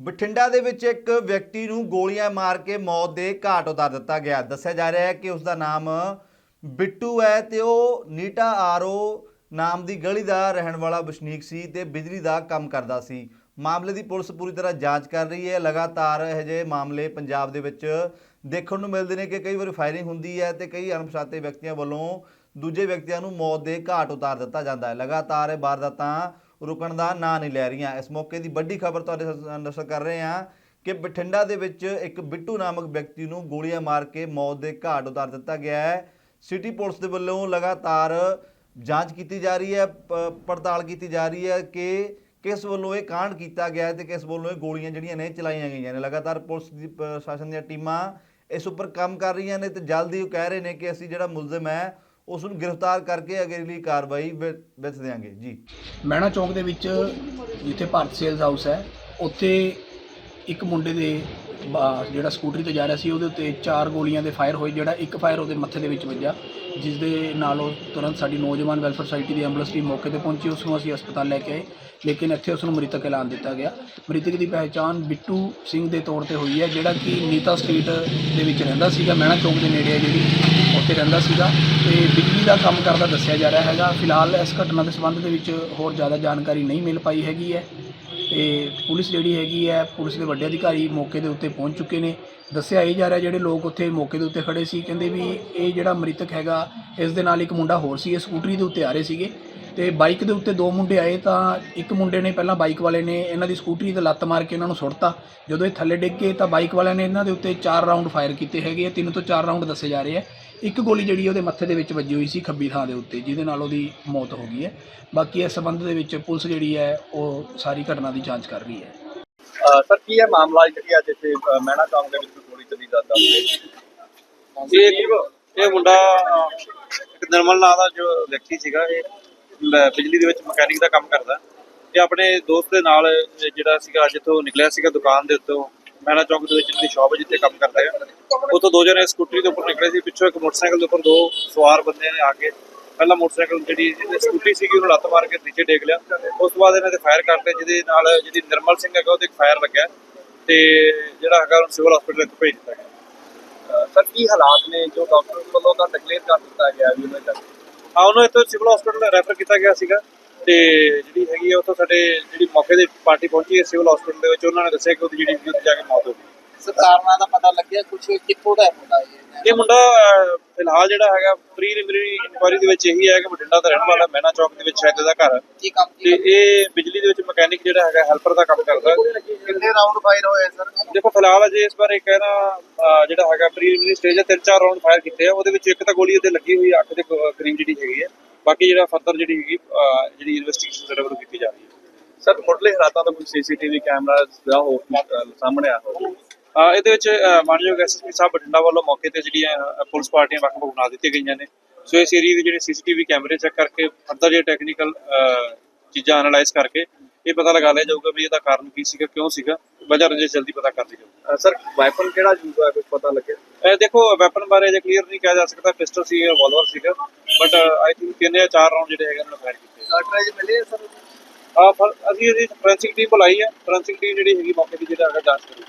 ਬਠਿੰਡਾ ਦੇ ਵਿੱਚ ਇੱਕ ਵਿਅਕਤੀ ਨੂੰ ਗੋਲੀਆਂ ਮਾਰ ਕੇ ਮੌਤ ਦੇ ਘਾਟ ਉਤਾਰ ਦਿੱਤਾ ਗਿਆ। ਦੱਸਿਆ ਜਾ ਰਿਹਾ ਹੈ ਕਿ ਉਸ ਦਾ ਨਾਮ ਬਿੱਟੂ ਹੈ ਤੇ ਉਹ ਨੀਟਾ ਆਰਓ ਨਾਮ ਦੀ ਗਲੀ ਦਾ ਰਹਿਣ ਵਾਲਾ ਵਸਨੀਕ ਸੀ ਤੇ ਬਿਜਲੀ ਦਾ ਕੰਮ ਕਰਦਾ ਸੀ। ਮਾਮਲੇ ਦੀ ਪੁਲਿਸ ਪੂਰੀ ਤਰ੍ਹਾਂ ਜਾਂਚ ਕਰ ਰਹੀ ਹੈ। ਲਗਾਤਾਰ ਇਹ ਜਿਹੇ ਮਾਮਲੇ ਪੰਜਾਬ ਦੇ ਵਿੱਚ ਦੇਖਣ ਨੂੰ ਮਿਲਦੇ ਨੇ ਕਿ ਕਈ ਵਾਰ ਫਾਇਰਿੰਗ ਹੁੰਦੀ ਹੈ ਤੇ ਕਈ ਅਣਪਛਾਤੇ ਵਿਅਕਤੀਆਂ ਵੱਲੋਂ ਦੂਜੇ ਵਿਅਕਤੀਆਂ ਨੂੰ ਮੌਤ ਦੇ ਘਾਟ ਉਤਾਰ ਦਿੱਤਾ ਜਾਂਦਾ ਹੈ। ਲਗਾਤਾਰ ਇਹ ਵਾਰਦਾਤਾਂ ਰੁਕਣ ਦਾ ਨਾਂ ਨਹੀਂ ਲੈ ਰਹੀਆਂ। ਇਸ ਮੌਕੇ ਦੀ ਵੱਡੀ ਖਬਰ ਤੁਹਾਡੇ ਨਸ਼ਰ ਕਰ ਰਹੇ ਹਾਂ ਕਿ ਬਠਿੰਡਾ ਦੇ ਵਿੱਚ ਇੱਕ ਬਿੱਟੂ ਨਾਮਕ ਵਿਅਕਤੀ ਨੂੰ ਗੋਲੀਆਂ ਮਾਰ ਕੇ ਮੌਤ ਦੇ ਘਾਟ ਉਤਾਰ ਦਿੱਤਾ ਗਿਆ ਹੈ। ਸਿਟੀ ਪੁਲਿਸ ਦੇ ਵੱਲੋਂ ਲਗਾਤਾਰ ਜਾਂਚ ਕੀਤੀ ਜਾ ਰਹੀ ਹੈ ਪੜਤਾਲ ਕੀਤੀ ਜਾ ਰਹੀ ਹੈ ਕਿ ਕਿਸ ਵੱਲੋਂ ਇਹ ਕਾਂਡ ਕੀਤਾ ਗਿਆ ਹੈ ਤੇ ਕਿਸ ਵੱਲੋਂ ਇਹ ਗੋਲੀਆਂ ਜਿਹੜੀਆਂ ਨੇ ਚਲਾਈਆਂ ਗਈਆਂ ਨੇ। ਲਗਾਤਾਰ ਪੁਲਿਸ ਦੀ ਪ੍ਰਸ਼ਾਸਨ ਦੀਆਂ ਟੀਮਾਂ ਇਸ ਉੱਪਰ ਕੰਮ ਕਰ ਰਹੀਆਂ ਨੇ ਤੇ ਜਲਦੀ ਉਹ ਕਹਿ ਰਹੇ ਨੇ ਕਿ ਅਸੀਂ ਜਿਹੜਾ ਮੁਲਜ਼ਮ ਹੈ ਉਸ ਨੂੰ ਗ੍ਰਿਫਤਾਰ ਕਰਕੇ ਅਗਲੀ ਕਾਰਵਾਈ ਵਿ- ਵਿੱਚ ਦਿਆਂਗੇ। ਜੀ। ਮਹਿਣਾ ਚੌਂਕ ਦੇ ਵਿੱਚ ਜਿੱਥੇ ਭਾਰਤ ਸੇਲਸ ਹਾਊਸ ਹੈ, ਉੱਥੇ ਇੱਕ ਮੁੰਡੇ ਦੇ ਜਿਹੜਾ ਸਕੂਟਰੀ ਤੇ ਜਾ ਰਿਹਾ ਸੀ, ਉਹਦੇ ਉੱਤੇ ਚਾਰ ਗੋਲੀਆਂ ਦੇ ਫਾਇਰ ਹੋਏ, ਜਿਹੜਾ ਇੱਕ ਫਾਇਰ ਉਹਦੇ ਮੱਥੇ ਦੇ ਵਿੱਚ ਵੱਜਾ ਜਿਸ ਦੇ ਨਾਲ ਉਹ ਤੁਰੰਤ ਸਾਡੀ ਨੌਜਵਾਨ ਵੈਲਫੇਅਰ ਸੁਸਾਇਟੀ ਦੀ ਐਂਬੂਲੈਂਸ ਟੀਮ ਮੌਕੇ ਤੇ ਪਹੁੰਚੀ, ਉਸ ਨੂੰ ਅਸੀਂ ਹਸਪਤਾਲ ਲੈ ਕੇ ਆਏ, ਲੇਕਿਨ ਇੱਥੇ ਉਸ ਨੂੰ ਮ੍ਰਿਤਕ ਐਲਾਨ ਦਿੱਤਾ ਗਿਆ। ਮ੍ਰਿਤਕ ਦੀ ਪਹਿਚਾਣ ਬਿੱਟੂ ਸਿੰਘ ਦੇ ਤੌਰ ਤੇ ਹੋਈ ਹੈ, ਜਿਹੜਾ ਕਿ ਨੀਤਾ ਸਟਰੀਟ ਦੇ ਵਿੱਚ ਰਹਿੰਦਾ ਸੀਗਾ, ਮਹਿਣਾ ਚੌਂਕ ਦੇ ਨੇੜੇ ਹੈ ਜਿਹੜੀ, ਉੱਥੇ ਰਹਿੰਦਾ ਸੀਗਾ। ਤੇ ਬਿਜਲੀ ਦਾ ਕੰਮ ਕਰਦਾ ਦੱਸਿਆ ਜਾ ਰਿਹਾ ਹੈਗਾ। ਫਿਲਹਾਲ ਇਸ ਘਟਨਾ ਦੇ ਸੰਬੰਧ ਦੇ ਵਿੱਚ ਹੋਰ ਜ਼ਿਆਦਾ ਜਾਣਕਾਰੀ ਨਹੀਂ ਮਿਲ ਪਾਈ ਹੈਗੀ ਹੈ। ਤੇ ਪੁਲਿਸ ਜਿਹੜੀ ਹੈਗੀ ਹੈ, ਪੁਲਿਸ ਦੇ ਵੱਡੇ ਅਧਿਕਾਰੀ ਮੌਕੇ ਦੇ ਉੱਤੇ ਪਹੁੰਚ ਚੁੱਕੇ ਨੇ। ਦੱਸਿਆ ਇਹ ਜਾ ਰਿਹਾ ਜਿਹੜੇ ਲੋਕ ਉੱਥੇ ਮੌਕੇ ਦੇ ਉੱਤੇ ਖੜੇ ਸੀ, ਕਹਿੰਦੇ ਵੀ ਇਹ ਜਿਹੜਾ ਮ੍ਰਿਤਕ ਹੈਗਾ, ਇਸ ਦੇ ਨਾਲ ਇੱਕ ਮੁੰਡਾ ਹੋਰ ਸੀ, ਇਹ ਸਕੂਟਰੀ ਦੇ ਉੱਤੇ ਆ ਰਹੇ ਸੀਗੇ। ਤੇ ਬਾਈਕ ਦੇ ਉੱਤੇ ਦੋ ਮੁੰਡੇ ਆਏ ਤਾਂ ਇੱਕ ਮੁੰਡੇ ਨੇ ਪਹਿਲਾਂ ਬਾਈਕ ਵਾਲੇ ਨੇ ਇਹਨਾਂ ਦੀ ਸਕੂਟਰੀ ਤੇ ਲੱਤ ਮਾਰ ਕੇ ਇਹਨਾਂ ਨੂੰ ਸੁੱਟਤਾ। ਜਦੋਂ ਇਹ ਥੱਲੇ ਡਿੱਗ ਗਏ ਤਾਂ ਬਾਈਕ ਵਾਲਿਆਂ ਨੇ ਇਹਨਾਂ ਦੇ ਉੱਤੇ ਚਾਰ ਰਾਉਂਡ ਫਾਇਰ ਕੀਤੇ ਹੈਗੇ ਆ, ਤਿੰਨ ਤੋਂ ਚਾਰ ਰਾਉਂਡ ਦੱਸੇ ਜਾ ਰਹੇ ਆ। ਇੱਕ ਗੋਲੀ ਜਿਹੜੀ ਉਹਦੇ ਮੱਥੇ ਦੇ ਵਿੱਚ ਵੱਜੀ ਹੋਈ ਸੀ ਖੱਬੀ ਥਾਂ ਦੇ ਉੱਤੇ ਜਿਹਦੇ ਨਾਲ ਉਹਦੀ ਮੌਤ ਹੋ ਗਈ ਹੈ। ਬਾਕੀ ਇਸ ਸੰਬੰਧ ਦੇ ਵਿੱਚ ਪੁਲਿਸ ਜਿਹੜੀ ਹੈ ਉਹ ਸਾਰੀ ਘਟਨਾ ਦੀ ਜਾਂਚ ਕਰ ਰਹੀ ਹੈ। ਸਰ ਕੀ ਹੈ ਮਾਮਲਾ ਜਿਹੜੀ ਅੱਜ ਇੱਥੇ ਮਹਿਣਾ ਚੌਂਕ ਦੇ ਵਿੱਚ ਗੋਲੀ ਚੱਲੀ ਦਾ ਦੱਸਦੇ ਇਹ ਇੱਕ- ਇਹ ਮੁੰਡਾ ਇੱਕ ਨਰਮਲ ਨਾਂ ਦਾ ਜੋ ਵਿਅਕਤੀ ਸੀਗਾ ਇਹ ਬਿਜਲੀ ਦੇ ਵਿੱਚ ਮਕੈਨਿਕ ਦਾ ਕੰਮ ਕਰਦਾ। ਇਹ ਆਪਣੇ ਦੋਸਤ ਦੇ ਨਾਲ ਜਿਹੜਾ ਸੀਗਾ ਜਿੱਥੋਂ ਨਿਕਲਿਆ ਸੀਗਾ ਦੁਕਾਨ ਦੇ ਉੱਤੋਂ। ਮੈਨਾ ਚੌਂਕ ਦੇ ਵਿੱਚ ਜਿਹੜੀ ਸ਼ਾਪ ਜਿੱਥੇ ਕੰਮ ਕਰਦਾ ਹੈ ਉੱਥੋਂ ਦੋ ਜਣੇ ਸਕੂਟਰੀ ਦੇ ਉੱਪਰ ਨਿਕਲੇ ਸੀ ਪਿੱਛੋਂ ਇੱਕ ਮੋਟਰਸਾਈਕਲ ਦੇ ਉੱਪਰ ਦੋ ਸਵਾਰ ਬੰਦੇ ਨੇ ਆ ਕੇ ਪਹਿਲਾਂ ਮੋਟਰਸਾਈਕਲ ਜਿਹੜੀ ਜਿਹਦੀ ਸਕੂਟਰੀ ਸੀਗੀ ਉਹਨੂੰ ਲੱਤ ਮਾਰ ਕੇ ਨੀਚੇ ਡੇਗ ਲਿਆ। ਉਸ ਤੋਂ ਬਾਅਦ ਇਹਨਾਂ ਦੇ ਫਾਇਰ ਕਰਤੇ ਜਿਹਦੇ ਨਾਲ ਜਿਹੜੀ ਨਿਰਮਲ ਸਿੰਘ ਹੈਗਾ ਉਹਦੇ ਫਾਇਰ ਲੱਗਿਆ ਤੇ ਜਿਹੜਾ ਹੈਗਾ ਉਹਨੂੰ ਸਿਵਲ ਹਸਪੀਟਲ ਵਿੱਚ ਭੇਜ ਦਿੱਤਾ ਗਿਆ। ਸਰ ਕੀ ਹਾਲਾਤ ਨੇ? ਜੋ ਡਾਕਟਰ ਵੱਲੋਂ ਤਾਂ ਡਿਕਲੇਅਰ ਕਰ ਦਿੱਤਾ ਗਿਆ ਵੀ ਉਹਨਾਂ ਦਾ ਹਾਂ ਉਹਨੂੰ ਇੱਥੋਂ ਸਿਵਲ ਹਸਪੀਟਲ ਰੈਫਰ ਕੀਤਾ ਗਿਆ ਸੀਗਾ। ਤੇ ਜਿਹੜੀ ਹੈਗੀ ਆ ਉੱਥੋਂ ਸਾਡੇ ਜਿਹੜੀ ਮੌਕੇ ਦੇ ਪਾਰਟੀ ਪਹੁੰਚੀ ਹੈ, ਸਿਵਲ ਹਸਪੀਟਲ ਦੇ ਵਿੱਚ, ਉਹਨਾਂ ਨੇ ਦੱਸਿਆ ਕਿ ਉਹਦੀ ਜਿਹੜੀ ਜਾ ਕੇ ਮੌਤ ਹੋ ਗਈ। ਸਰਕਾਰਾਂ ਦਾ ਪਤਾ ਲੱਗਿਆ ਕੁਝ ਕਿੱਥੋਂ ਦਾ ਮੁੰਡਾ ਇਹ? ਇਹ ਮੁੰਡਾ ਅਹ, ਫਿਲਹਾਲ ਜਿਹੜਾ ਹੈਗਾ ਪ੍ਰੀਲਿਮਿਨਰੀ ਇਨਕੁਆਇਰੀ ਦੇ ਵਿੱਚ ਇਹੀ ਹੈ ਕਿ ਬਠਿੰਡਾ ਦਾ ਰਹਿਣ ਵਾਲਾ ਮੈਨਾ ਚੌਕ ਦੇ ਵਿੱਚ ਸ਼ਾਇਦ ਇਹਦਾ ਘਰ ਹੈ। ਕੀ ਕੰਮ ਤੇ ਕੀ ਇਹ ਬਿਜਲੀ ਦੇ ਵਿੱਚ ਮਕੈਨਿਕ ਜਿਹੜਾ ਹੈਗਾ ਹੈਲਪਰ ਦਾ ਕੰਮ ਕਰਦਾ। ਕਿੰਨੇ ਰਾਉਂਡ ਫਾਇਰ ਹੋਏ ਸਰ? ਦੇਖੋ ਫਿਲਹਾਲ ਅਜੇ ਇਸ ਬਾਰੇ ਕਹਿਣਾ ਅਹ, ਜਿਹੜਾ ਹੈਗਾ ਪ੍ਰੀਲਿਮਿਨਰੀ ਸਟੇਜ ਹੈ ਤਿੰਨ ਚਾਰ ਰਾਉਂਡ ਫਾਇਰ ਕੀਤੇ ਆ। ਉਹਦੇ ਵਿੱਚ ਇੱਕ ਤਾਂ ਗੋਲੀ ਉਹਦੇ ਲੱਗੀ ਹੋਈ ਅੱਖ ਦੇ ਕ- ਕਰੀਬ ਜਿਹੜੀ ਹੈਗੀ ਹੈ ਬਾਕੀ ਜਿਹੜਾ ਫਰਦਰ ਜਿਹੜੀ ਹੈਗੀ ਅਹ, ਜਿਹੜੀ ਇਨਵੈਸਟੀਗੇਸ਼ਨ ਸਾਡੇ ਵੱਲੋਂ ਕੀਤੀ ਜਾ ਰਹੀ ਹੈ। ਸਰ ਮੁੱਢਲੇ ਹਾਲਾਤਾਂ ਦਾ ਕੋਈ ਸੀਸੀਟੀਵੀ ਕੈਮਰਾ ਦਾ ਹੋ ਸਾਹਮਣੇ ਆ ਹੋਵੇ। ਇਹਦੇ ਵਿੱਚ ਮਾਨਯੋਗ ਐਸਐਸਪੀ ਸਾਹਿਬ ਬਠਿੰਡਾ ਵੱਲੋਂ ਮੌਕੇ ਤੇ ਜਿਹੜੀਆਂ ਪੁਲਿਸ ਪਾਰਟੀਆਂ ਵੱਖ ਵੱਖ ਬਣਾ ਦਿੱਤੀਆਂ ਗਈਆਂ ਨੇ। ਸੋ ਇਸ ਏਰੀਏ ਦੇ ਜਿਹੜੇ ਸੀਸੀਟੀਵੀ ਕੈਮਰੇ ਚੈੱਕ ਕਰਕੇ ਫਰਦਰ ਜੇ ਟੈਕਨੀਕਲ ਚੀਜ਼ਾਂ ਐਨਾਲਾਈਜ਼ ਕਰਕੇ ਇਹ ਪਤਾ ਲਗਾ ਲਿਆ ਜਾਊਗਾ ਵੀ ਇਹਦਾ ਕਾਰਨ ਕੀ ਸੀਗਾ ਕਿਉਂ ਸੀਗਾ। ਵਜ੍ਹਾ ਰੰਜਿਸ਼ ਜਲਦੀ ਪਤਾ ਕਰ ਲਈ ਜਾਊਗੀ। ਸਰ ਵਾਈਪਨ ਕਿਹੜਾ ਯੂਜ਼ ਹੋਇਆ ਕੁਝ ਪਤਾ ਲੱਗਿਆ? ਇਹ ਦੇਖੋ ਵੈਪਨ ਬਾਰੇ ਜੇ ਕਲੀਅਰ ਨਹੀਂ ਕਿਹਾ ਜਾ ਸਕਦਾ ਪਿਸਟਲ ਸੀ ਰਿਵਾਲਵਰ ਸੀਗਾ ਬਟ ਆਈ ਥਿੰਕ ਤਿੰਨ ਜਾਂ ਚਾਰ ਰਾਉਂਡ ਜਿਹੜੇ ਹੈਗੇ ਉਹਨਾਂ ਫਾਇਰ ਕੀਤੇ। ਕਾਰਟਰੇਜ ਮਿਲੇ ਸਰ? ਆ ਅਸੀਂ ਇਹਦੀ ਫੋਰੈਂਸਿਕ ਟੀਮ ਬੁਲਾਈ ਹੈ ਫੋਰੈਂਸਿਕ ਟੀਮ ਜਿਹੜੀ ਹੈਗੀ ਮੌਕੇ ਦੀ ਜਿਹੜਾ ਹੈਗਾ ਜਾਂਚ ਕਰੂਗੀ